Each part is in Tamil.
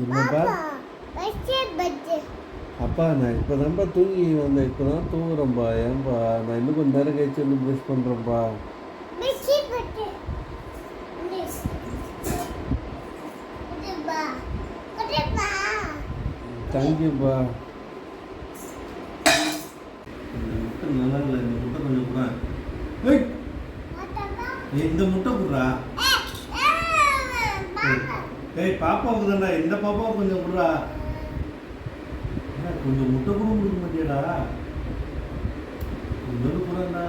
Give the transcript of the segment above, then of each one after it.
என்னப்பா? அப்பா நான் இப்போ தான்ப்பா தூங்கி வந்தேன். இப்போ தான் தூங்குறேன்ப்பா ஏன்பா நான் இன்னும் கொஞ்ச நேரம் கழிச்சு வந்து ப்ரெஷ் பண்ணுறேன்ப்பா தேங்க்யூப்பா. நல்லா இல்லை இந்த முட்டை கொஞ்சம் கூட இந்த முட்டை குடுறா. ஏய் பாப்பாவுக்கு தான்டா இந்த பாப்பாவை கொஞ்சம் குடுறா என்ன, கொஞ்சம் முட்டை கூட கொடுக்க மாட்டியடா. கொஞ்சம் கூடண்ணா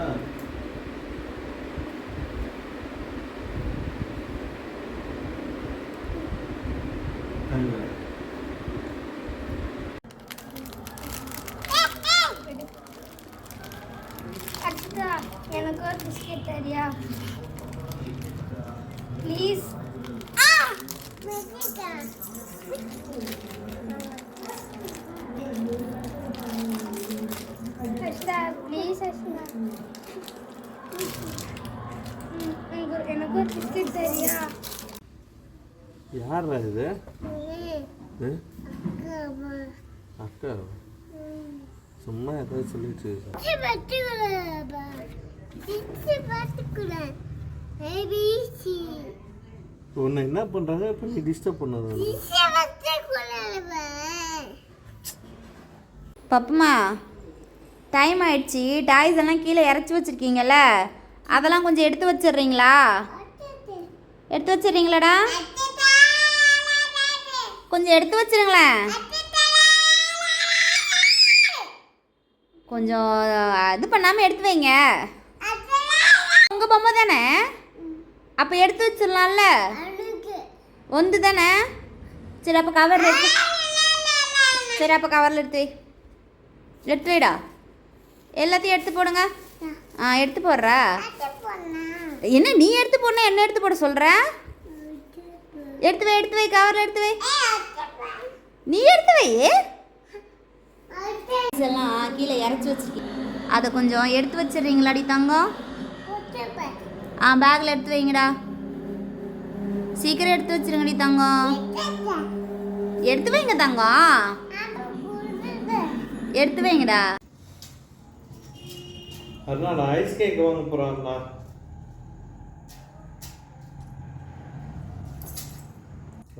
அச்சா எனக்கு ஒரு பிஸ்கெட் தரியா? ப்ளீஸ் ப்ளீஸ் எனக்கு ஒரு பிஸ்கெட் தரியா யாரா இது? அக்கா சும்மா ஏதாவது சொல்லிட்டு உன்னை என்ன பண்ணுறாங்க இப்போ நீ டிஸ்டர்ப் பண்ணது. பப்புமா டைம் ஆயிடுச்சு. டாய்ஸ் எல்லாம் கீழே இறச்சி வச்சிருக்கீங்கல்ல அதெல்லாம் கொஞ்சம் எடுத்து வச்சிடுறீங்களா? எடுத்து வச்சிடுறீங்களாடா? கொஞ்சம் எடுத்து வச்சிருங்களேன். கொஞ்சம் இது பண்ணாமல் எடுத்து வைங்க. உங்கள் பொம்மை தானே? அப்போ எடுத்து வச்சிடலாம்ல? ஒந்து தானே? சரி அப்போ கவர் எடுத்து சரி அப்போ கவரில் எடுத்து வை. எடுத்து வைடா. எல்லாத்தையும் எடுத்து போடுங்க. ஆ. எடுத்து போடுறா? என்ன நீ எடுத்து போடணும் என்ன எடுத்து போட சொல்கிற எடுத்து வை எடுத்து வை கவரில் எடுத்து வை. நீ எடுத்து வை எல்லாம் கீழே இறச்சி வச்சிருக்கீங்க அதை கொஞ்சம் எடுத்து வச்சிடுறீங்களாடி தங்கம். ஆ பேக்கில் எடுத்து வைங்கடா. சீக்கிரம் எடுத்து வச்சிருங்கடி தங்கம். எடுத்து வைங்க தங்கம். எடுத்து வைங்கடா. அண்ணா நான் ஐஸ் கேக் வாங்க போகிறேன் அண்ணா.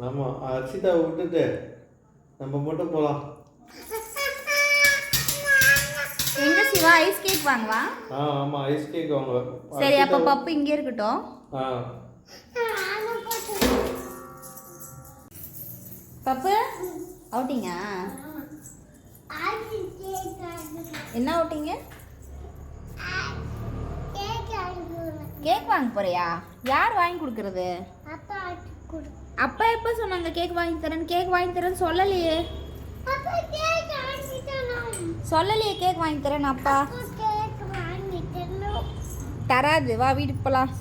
ஆமாம் அர்ஷிதாவை விட்டுட்டு நம்ம மட்டும் போகலாம் சிவா ஐஸ் கேக் வாங்குவா? ஆ ஆமாம் ஐஸ் கேக் வாங்க சரி அப்போ பப்பு இங்கே இருக்கட்டும். ஆ. பப்பு அவுட்டிங்க என்ன அவுட்டிங்க கேக் வாங்க போறியா? யார் வாங்கி கொடுக்கறது? அப்பா எப்போ சொன்னாங்க கேக் வாங்கி தரேன்னு? கேக் வாங்கி தரேன்னு சொல்லலையே. சொல்லலையே கேக் வாங்கி தரேன்னு அப்பா. தராது வா வீட்டுக்கு போகலாம்